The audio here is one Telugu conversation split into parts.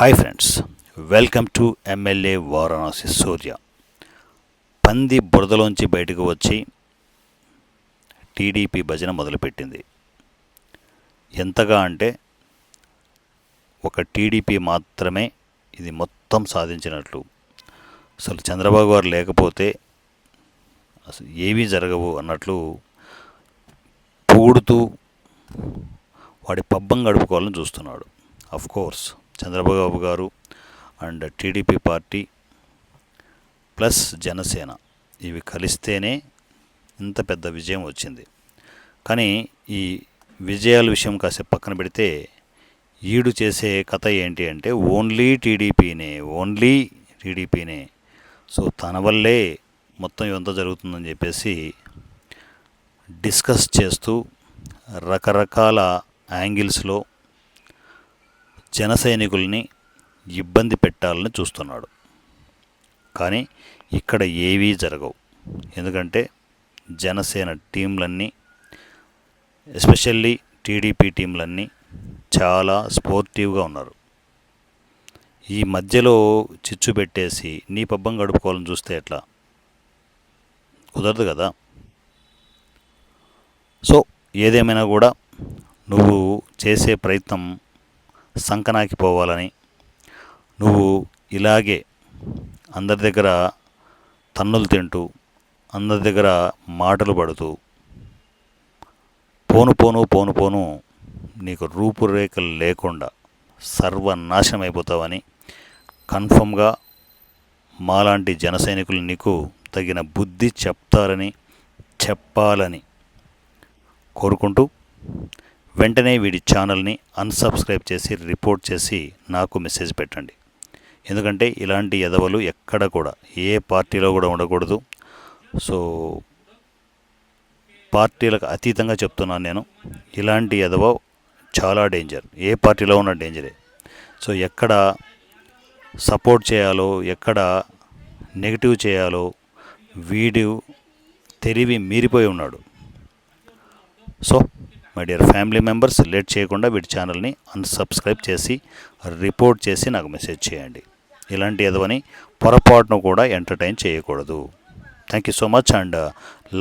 Hi friends welcome to MLA Varanasi Surya పంది బురదలోంచి బయటకు వచ్చి టీడీపీ భజన మొదలుపెట్టింది. ఎంతగా అంటే ఒక టీడీపీ మాత్రమే ఇది మొత్తం సాధించినట్లు. అసలు చంద్రబాబు గారు లేకపోతే అసలు ఏమీ జరగవు అన్నట్లు పొగుడుతూ వాడి పబ్బం గడుపుకోవాలని చూస్తున్నాడు. అఫ్ కోర్స్ చంద్రబాబు గారు and TDP party plus Janasena. ఇవి కలిస్తేనే ఇంత పెద్ద విజయం వచ్చింది. కానీ ఈ విజయాల విషయం కాసేపు పక్కన పెడితే ఈడు చేసే కథ ఏంటి అంటే ఓన్లీ టీడీపీనే ఓన్లీ టీడీపీనే. సో తన వల్లే మొత్తం ఎంత జరుగుతుందని చెప్పేసి డిస్కస్ చేస్తూ రకరకాల యాంగిల్స్లో జన సైనికుల్ని ఇబ్బంది పెట్టాలని చూస్తున్నాడు. కానీ ఇక్కడ ఏవీ జరగవు. ఎందుకంటే జనసేన టీంలన్నీ ఎస్పెషల్లీ టీడీపీ టీంలన్నీ చాలా స్పోర్టివ్గా ఉన్నారు. ఈ మధ్యలో చిచ్చు పెట్టేసి నీ పబ్బం గడుపుకోవాలని చూస్తే ఎట్లా? కుదరదు కదా? సో ఏదేమైనా కూడా నువ్వు చేసే ప్రయత్నం సంకనాకి పోవాలని. నువ్వు ఇలాగే అందరి దగ్గర తన్నులు తింటూ అందరి దగ్గర మాటలు పడుతూ పోను పోను పోను పోను నీకు రూపురేఖలు లేకుండా సర్వనాశనం అయిపోతావని కన్ఫర్మ్గా మాలాంటి జన సైనికులు నీకు తగిన బుద్ధి చెప్తారని చెప్పాలని కోరుకుంటూ వెంటనే వీడి ఛానల్ని అన్సబ్స్క్రైబ్ చేసి రిపోర్ట్ చేసి నాకు మెసేజ్ పెట్టండి. ఎందుకంటే ఇలాంటి ఎదవలు ఎక్కడ కూడా ఏ పార్టీలో కూడా ఉండకూడదు. సో పార్టీలకు అతీతంగా చెప్తున్నాను నేను. ఇలాంటి ఎదవ చాలా డేంజర్. ఏ పార్టీలో ఉన్న డేంజరే. సో ఎక్కడ సపోర్ట్ చేయాలో ఎక్కడ నెగిటివ్ చేయాలో వీడు తెలివి మీరిపోయి ఉన్నాడు. So my dear family members late చేయకుండా వీటి ఛానల్ని అన్సబ్స్క్రైబ్ చేసి రిపోర్ట్ చేసి నాకు మెసేజ్ చేయండి. ఇలాంటి ఎదవని పొరపాటును కూడా ఎంటర్టైన్ చేయకూడదు. Thank you so much and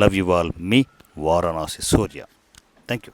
love you all me Varanasi Surya. Thank you